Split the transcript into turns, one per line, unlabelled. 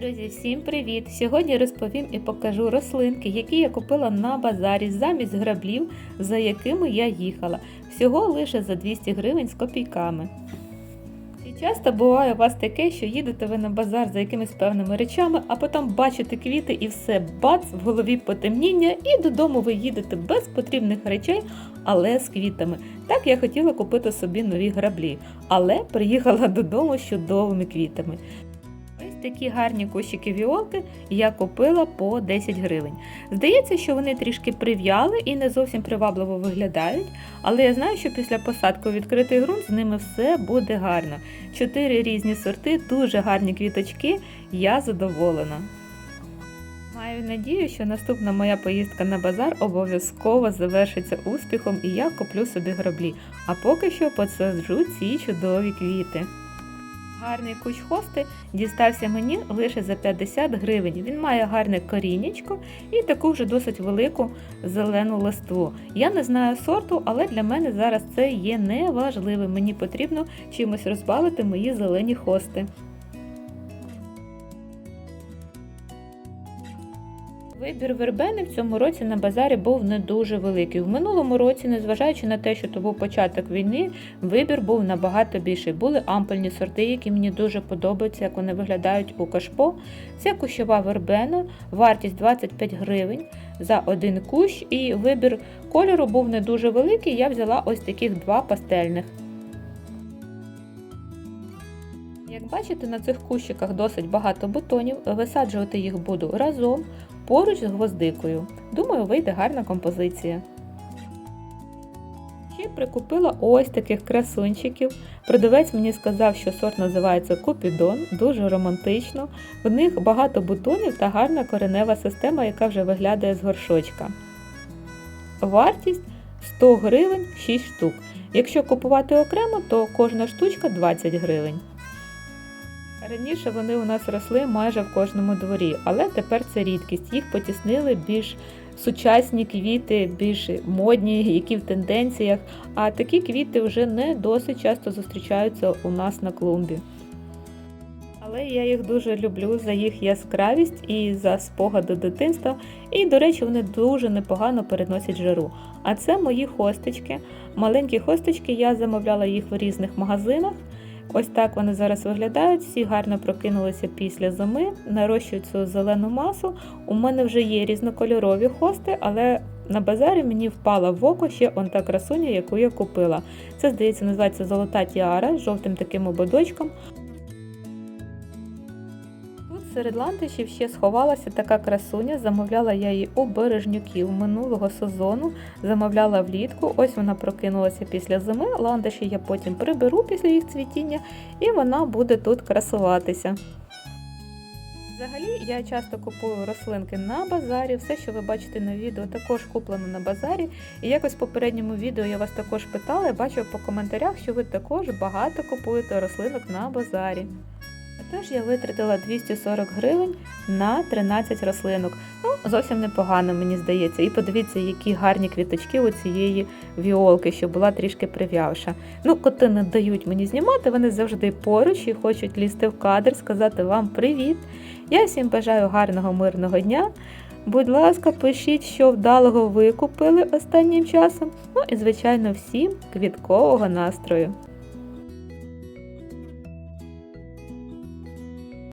Друзі, всім привіт! Сьогодні розповім і покажу рослинки, які я купила на базарі замість граблів, за якими я їхала. Всього лише за 200 гривень з копійками. І часто буває у вас таке, що їдете ви на базар за якимись певними речами, а потім бачите квіти і все, бац, в голові потемніння, і додому ви їдете без потрібних речей, але з квітами. Так я хотіла купити собі нові граблі, але приїхала додому з чудовими квітами. Такі гарні кущики віолки я купила по 10 гривень. Здається, що вони трішки прив'яли і не зовсім привабливо виглядають, але я знаю, що після посадки відкритий ґрунт з ними все буде гарно. Чотири різні сорти, дуже гарні квіточки, я задоволена. Маю надію, що наступна моя поїздка на базар обов'язково завершиться успіхом і я куплю собі граблі, а поки що посаджу ці чудові квіти. Гарний кущ хости дістався мені лише за 50 гривень. Він має гарне корінечко і таку вже досить велику зелену листву. Я не знаю сорту, але для мене зараз це є неважливим. Мені потрібно чимось розбавити мої зелені хости. Вибір вербени в цьому році на базарі був не дуже великий. В минулому році, незважаючи на те, що то був початок війни, вибір був набагато більший. Були ампельні сорти, які мені дуже подобаються, як вони виглядають у кашпо. Це кущова вербена, вартість 25 гривень за один кущ, і вибір кольору був не дуже великий. Я взяла ось таких два пастельних. Як бачите, на цих кущиках досить багато бутонів. Висаджувати їх буду разом поруч з гвоздикою. Думаю, вийде гарна композиція. Ще прикупила ось таких красунчиків. Продавець мені сказав, що сорт називається Купідон, дуже романтично. В них багато бутонів та гарна коренева система, яка вже виглядає з горшочка. Вартість 100 гривень 6 штук. Якщо купувати окремо, то кожна штучка 20 гривень. Раніше вони у нас росли майже в кожному дворі, але тепер це рідкість. Їх потіснили більш сучасні квіти, більш модні, які в тенденціях. А такі квіти вже не досить часто зустрічаються у нас на клумбі. Але я їх дуже люблю за їх яскравість і за спогади дитинства. І, до речі, вони дуже непогано переносять жару. А це мої хосточки. Маленькі хосточки, я замовляла їх в різних магазинах. Ось так вони зараз виглядають, всі гарно прокинулися після зими, нарощують цю зелену масу. У мене вже є різнокольорові хости, але на базарі мені впала в око ще он та красуня, яку я купила. Це, здається, називається золота тіара з жовтим таким ободочком. Серед лантишів ще сховалася така красуня, замовляла я її у бережнюків минулого сезону, замовляла влітку, ось вона прокинулася після зими, ландиші я потім приберу після їх цвітіння і вона буде тут красуватися. Взагалі, я часто купую рослинки на базарі. Все, що ви бачите на відео, також куплено на базарі. І якось в попередньому відео я вас також питала, я бачу по коментарях, що ви також багато купуєте рослинок на базарі. Тож я витратила 240 гривень на 13 рослинок. Ну, зовсім непогано, мені здається. І подивіться, які гарні квіточки у цієї віолки, що була трішки прив'явша. Ну, коти не дають мені знімати, вони завжди поруч і хочуть лізти в кадр, сказати вам привіт. Я всім бажаю гарного мирного дня. Будь ласка, пишіть, що вдалого ви купили останнім часом. Ну і, звичайно, всім квіткового настрою.